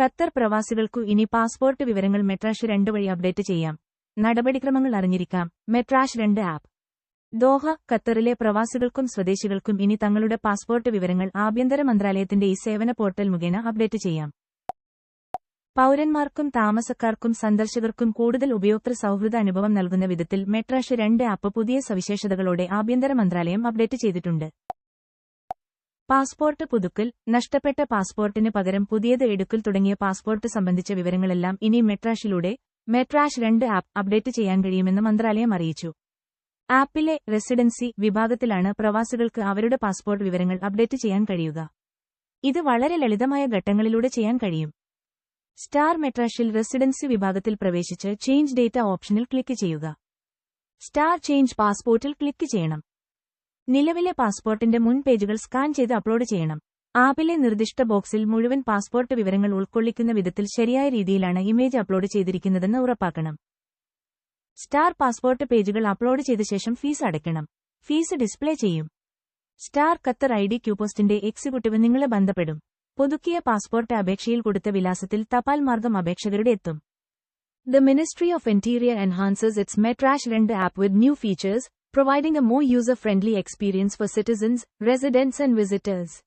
Qatar പ്രവാസികൾക്കു ഇനി passport വിവരങ്ങൾ Metrash രണ്ട് വഴി അപ്ഡേറ്റ് ചെയ്യാം. നടപടിക്രമങ്ങൾ അറിഞ്ഞിരിക്കാം. മെട്രാഷ് രണ്ട് ആപ്പ്. ദോഹ ഖത്തറിലെ പ്രവാസികൾക്കും സ്വദേശികൾക്കും ഇനി തങ്ങളുടെ പാസ്പോർട്ട് വിവരങ്ങൾ ആഭ്യന്തര മന്ത്രാലയത്തിന്റെ ഈ സേവന പോർട്ടൽ മുഖേന അപ്ഡേറ്റ് ചെയ്യാം. പൌരന്മാർക്കും താമസക്കാർക്കും സന്ദർശകർക്കും കൂടുതൽ ഉപയോക്തൃ സൌഹൃദ അനുഭവം നൽകുന്ന വിധത്തിൽ മെട്രാഷ് രണ്ട് ആപ്പ് പുതിയ സവിശേഷതകളോടെ ആഭ്യന്തര മന്ത്രാലയം അപ്ഡേറ്റ് ചെയ്തിട്ടുണ്ട്. പാസ്പോർട്ട് പുതുക്കൽ നഷ്ടപ്പെട്ട പാസ്പോർട്ടിന് പകരം പുതിയത് എടുക്കൽ തുടങ്ങിയ പാസ്പോർട്ട് സംബന്ധിച്ച വിവരങ്ങളെല്ലാം ഇനി മെട്രാഷിലൂടെ മെട്രാഷ് രണ്ട് ആപ്പ് അപ്ഡേറ്റ് ചെയ്യാൻ കഴിയുമെന്ന് മന്ത്രാലയം അറിയിച്ചു. ആപ്പിലെ റെസിഡൻസി വിഭാഗത്തിലാണ് പ്രവാസികൾക്ക് അവരുടെ പാസ്പോർട്ട് വിവരങ്ങൾ അപ്ഡേറ്റ് ചെയ്യാൻ കഴിയുക. ഇത് വളരെ ലളിതമായ ഘട്ടങ്ങളിലൂടെ ചെയ്യാൻ കഴിയും. സ്റ്റാർ മെട്രാഷിൽ റെസിഡൻസി വിഭാഗത്തിൽ പ്രവേശിച്ച് ചേഞ്ച് ഡേറ്റ ഓപ്ഷനിൽ ക്ലിക്ക് ചെയ്യുക. സ്റ്റാർ ചേഞ്ച് പാസ്പോർട്ടിൽ ക്ലിക്ക് ചെയ്യണം. നിലവിലെ പാസ്പോർട്ടിന്റെ മുൻ പേജുകൾ സ്കാൻ ചെയ്ത് അപ്ലോഡ് ചെയ്യണം. ആപ്പിലെ നിർദ്ദിഷ്ട ബോക്സിൽ മുഴുവൻ പാസ്പോർട്ട് വിവരങ്ങൾ ഉൾക്കൊള്ളിക്കുന്ന വിധത്തിൽ ശരിയായ രീതിയിലാണ് ഇമേജ് അപ്ലോഡ് ചെയ്തിരിക്കുന്നതെന്ന് ഉറപ്പാക്കണം. സ്റ്റാർ പാസ്പോർട്ട് പേജുകൾ അപ്ലോഡ് ചെയ്ത ശേഷം ഫീസ് അടയ്ക്കണം. ഫീസ് ഡിസ്പ്ലേ ചെയ്യും. സ്റ്റാർ ഖത്തർ ഐ ഡി ക്യൂപോസ്റ്റിന്റെ എക്സിക്യൂട്ടീവ് നിങ്ങളെ ബന്ധപ്പെടും. പുതുക്കിയ പാസ്പോർട്ട് അപേക്ഷയിൽ കൊടുത്ത വിലാസത്തിൽ തപാൽ മാർഗം അപേക്ഷകരുടെ എത്തും. The ministry of Interior enhances its Metrash 2 app with new features, providing a more user-friendly experience for citizens, residents and visitors.